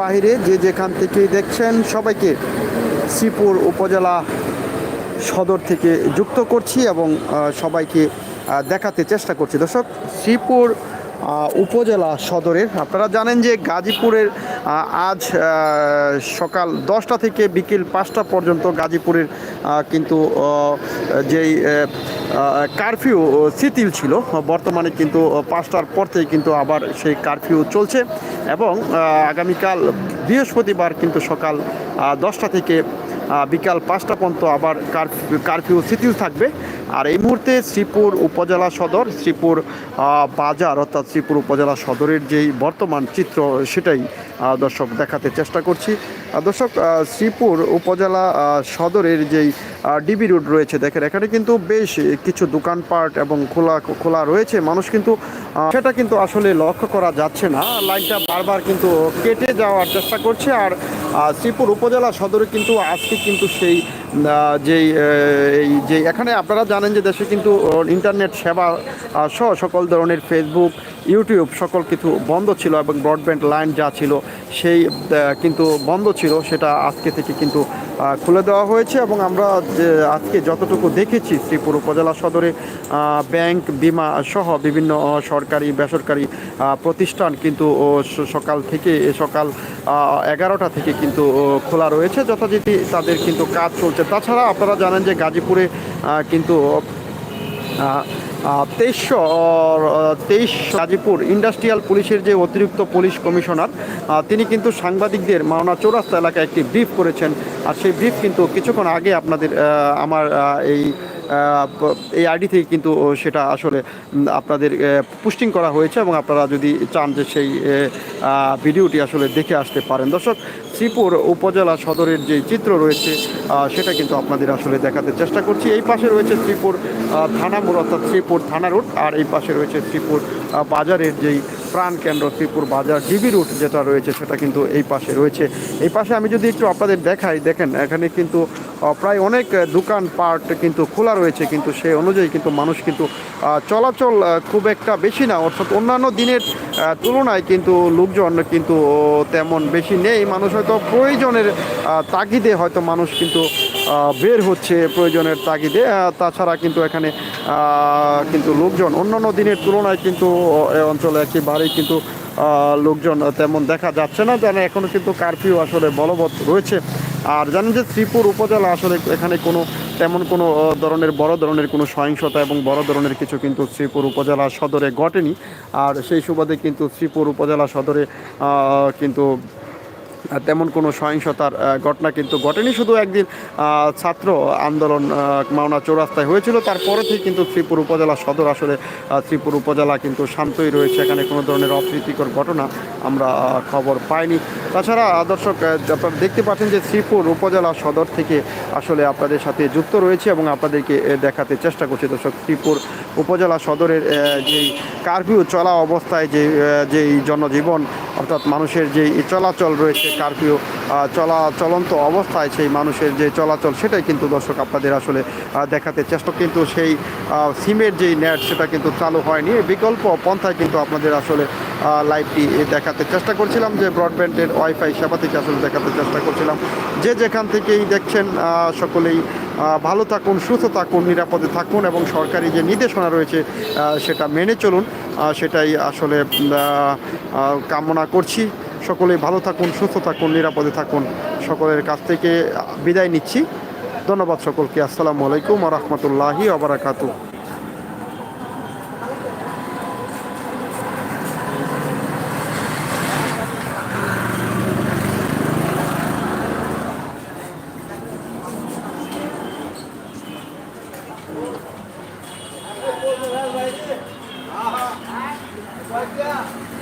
বাহিরে যে যেখান থেকে দেখছেন সবাইকে শ্রীপুর উপজেলা সদর থেকে যুক্ত করছি এবং সবাইকে দেখাতে চেষ্টা করছি। দর্শক, শ্রীপুর উপজেলা সদরের, আপনারা জানেন যে গাজীপুরের আজ সকাল দশটা থেকে বিকেল পাঁচটা পর্যন্ত গাজীপুরের কিন্তু যেই কারফিউ শিথিল ছিল, বর্তমানে কিন্তু পাঁচটার পর থেকে কিন্তু আবার সেই কারফিউ চলছে। এবং আগামীকাল বৃহস্পতিবার কিন্তু সকাল দশটা থেকে বিকাল পাঁচটা পর্যন্ত আবার কারফিউ কারফিউ শিথিল থাকবে। আর এই মুহূর্তে শ্রীপুর উপজেলা সদর, শ্রীপুর বাজার অর্থাৎ শ্রীপুর উপজেলা সদরের যেই বর্তমান চিত্র, সেটাই দর্শক দেখাতে চেষ্টা করছি। দর্শক শ্রীপুর উপজেলা সদরের যেই ডিবি রোড রয়েছে, দেখেন এখানে কিন্তু বেশ কিছু দোকানপাট এবং খোলা খোলা রয়েছে। মানুষ কিন্তু সেটা কিন্তু আসলে লক্ষ্য করা যাচ্ছে না। লাইনটা বারবার কিন্তু কেটে যাওয়ার চেষ্টা করছে। আর শ্রীপুর উপজেলা সদরে কিন্তু আজকে কিন্তু সেই যেই এই যে, এখানে আপনারা জানেন যে দেশে কিন্তু ইন্টারনেট সেবা সহ সকল ধরনের ফেসবুক ইউটিউব সকল কিছু বন্ধ ছিল এবং ব্রডব্যান্ড লাইন যা ছিল সেই কিন্তু বন্ধ ছিল, সেটা আজকে থেকে কিন্তু খুলে দেওয়া হয়েছে এবং আমরা যে আজকে যতটুকু দেখেছি শ্রীপুর উপজেলা সদরে ব্যাংক, বিমা সহ বিভিন্ন সরকারি, বেসরকারি প্রতিষ্ঠান কিন্তু সকাল থেকে সকাল এগারোটা থেকে কিন্তু খোলা রয়েছে। যথারীতি তাদের কিন্তু কাজ চলছে। তাছাড়া আপনারা জানেন যে গাজীপুরে কিন্তু তেইশশো তেইশ গাজীপুর ইন্ডাস্ট্রিয়াল পুলিশের যে অতিরিক্ত পুলিশ কমিশনার তিনি কিন্তু সাংবাদিকদের মাওনা চৌরাস্তা এলাকায় একটি ব্রিফ করেছেন। আর সেই ব্রিফ কিন্তু কিছুক্ষণ আগে আপনাদের আমার এই এই আইডি থেকে কিন্তু সেটা আসলে আপনাদের পুস্টিং করা হয়েছে এবং আপনারা যদি চান যে সেই ভিডিওটি আসলে দেখে আসতে পারেন। দর্শক, শ্রীপুর উপজেলা সদরের যে চিত্র রয়েছে সেটা কিন্তু আপনাদের আসলে দেখাতে চেষ্টা করছি। এই পাশে রয়েছে শ্রীপুর থানা মোড়, অর্থাৎ শ্রীপুর থানা রোড আর এই পাশে রয়েছে শ্রীপুর বাজারের যেই প্রাণ কেন্দ্র, শ্রীপুর বাজার ডিবি রুট যেটা রয়েছে, সেটা কিন্তু এই পাশে রয়েছে। এই পাশে আমি যদি একটু আপনাদের দেখাই, দেখেন, এখানে কিন্তু প্রায় অনেক দোকান পাট কিন্তু খোলা রয়েছে, কিন্তু সেই অনুযায়ী কিন্তু মানুষ কিন্তু চলাচল খুব একটা বেশি না। অর্থাৎ অন্যান্য দিনের তুলনায় কিন্তু লোকজন কিন্তু তেমন বেশি নেই। মানুষ হয়তো প্রয়োজনের তাগিদে হয়তো মানুষ কিন্তু বের হচ্ছে প্রয়োজনের তাগিদে। তাছাড়া কিন্তু এখানে কিন্তু লোকজন, অন্যান্য দিনের তুলনায় কিন্তু এ অঞ্চলে একেবারেই কিন্তু লোকজন তেমন দেখা যাচ্ছে না। জানে এখনও কিন্তু কারফিউ আসলে বলবৎ রয়েছে। আর জানেন যে শ্রীপুর উপজেলা আসলে এখানে কোনো তেমন কোনো ধরনের, বড় ধরনের কোনো সহিংসতা এবং বড় ধরনের কিছু কিন্তু শ্রীপুর উপজেলা সদরে ঘটেনি। আর সেই সুবাদে কিন্তু শ্রীপুর উপজেলা সদরে কিন্তু তেমন কোনো সহিংসতার ঘটনা কিন্তু ঘটেনি। শুধু একদিন ছাত্র আন্দোলন মাওনা চৌরাস্তায় হয়েছিল। তারপরে থেকে কিন্তু শ্রীপুর উপজেলা সদর আসলে শ্রীপুর উপজেলা কিন্তু শান্তই রয়েছে। এখানে কোনো ধরনের অপ্রীতিকর ঘটনা আমরা খবর পাইনি। তাছাড়া দর্শক আপনারা দেখতে পাচ্ছেন যে শ্রীপুর উপজেলা সদর থেকে আসলে আপনাদের সাথে যুক্ত রয়েছে এবং আপনাদেরকে দেখাতে চেষ্টা করছি। দর্শক শ্রীপুর উপজেলা সদরের যেই কারফিউ চলা অবস্থায় যে যেই জনজীবন অর্থাৎ মানুষের যে চলাচল রয়েছে কারফিউ চলা চলন্ত অবস্থায় সেই মানুষের যে চলাচল, সেটাই কিন্তু দর্শক আপনাদের আসলে দেখাতে চেষ্টা কিন্তু সেই সিমের যেই নেট সেটা কিন্তু চালু হয়নি। বিকল্প পন্থায় কিন্তু আপনাদের আসলে লাইভটি দেখাতে চেষ্টা করছিলাম যে ব্রডব্যান্ডের ওয়াইফাই সেবা থেকে আসলে দেখাতে চেষ্টা করছিলাম। যে যেখান থেকেই দেখছেন সকলেই ভালো থাকুন, সুস্থ থাকুন, নিরাপদে থাকুন এবং সরকারি যে নির্দেশনা রয়েছে সেটা মেনে চলুন। সেটাই আসলে কামনা করছি। সকলেই ভালো থাকুন, সুস্থ থাকুন, নিরাপদে থাকুন। সকলের কাছ থেকে বিদায় নিচ্ছি। ধন্যবাদ সকলকে। আসসালামু আলাইকুম রহমতুল্লাহি আবরাকাতু अगर